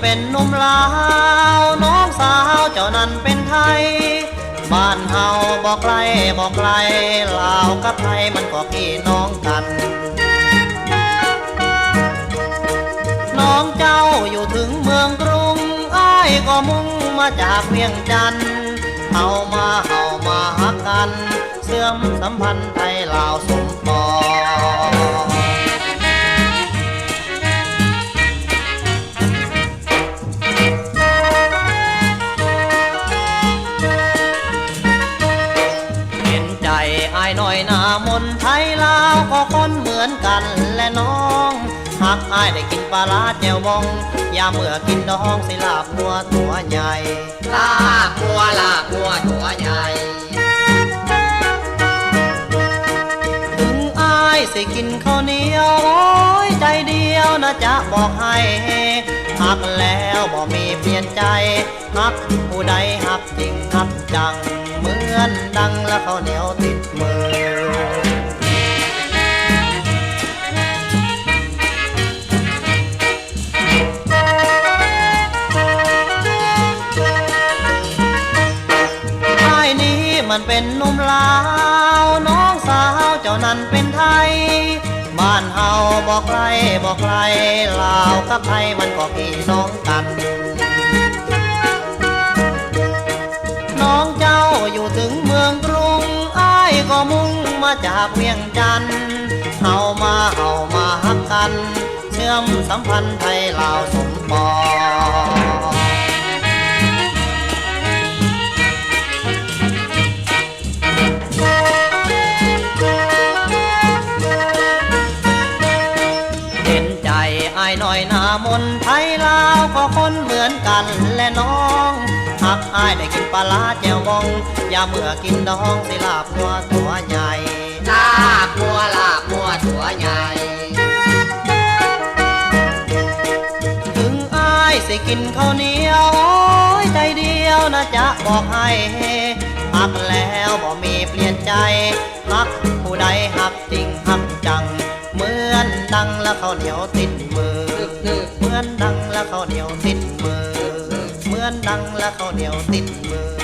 เป็นนุ่มลาว น้องสาวเจ้านั้นเป็นไทย บ้านเฮาบอกไกลบอกไกลลาวกับไทยมันก็พี่น้องกัน น้องเจ้าอยู่ถึงเมืองกรุงอ้ายก็มุ่งมาจากเวียงจันทน์เฮามาเฮามาฮักกัน เสื่อมสัมพันธ์ไทยลาวสมปอง อายหน่อยหนามนไทยลาวก็คนเหมือนกันและน้องหากอายได้กินปลาร้าแจ่วบองยาเมื่อกินดองสิลาบหัวตัวใหญ่ลาบหัวลาบหัวตัวใหญ่ถึงอายสิกินข้าวเหนียวโอ้ยใจเดียวนะจะบอกให้หักแล้วบ่มีเปลี่ยนใจหักผู้ใดหักจริงหักจังเหมือนดังและข้าวเหนียวติ มันเป็นนุ่มลาว น้องสาวเจ้านั้นเป็นไทย บ้านเฮาบอกไกลบอกไกลลาวกับไทยมันก็พี่น้องกัน น้องเจ้าอยู่ถึงเมืองกรุงอ้ายก็มุ่งมาจากเวียงจันทน์เฮามาเฮามาฮักกัน เชื่อมสัมพันธ์ไทยลาวสมปอง หน่อยหน้ามนไทยลาวก็คนเหมือนกันและน้องหากอายได้กินปลาร้าแจ่วบองอย่าเมื่อกินดองสิลาบหัวตัวใหญ่ลาบหัวลาบหัวตัวใหญ่ถึงอายสิกินข้าวเหนียวโอ้ยใจเดียวนะจะบอกให้หักแล้วบ่มีเปลี่ยนใจหักผู้ใดหักจริงหักจังเหมือนดังและข้าวเหนียวติดมือ อนดังและข้าวเหนียวติดมือ เหมือนดังและข้าวเหนียวติดมือ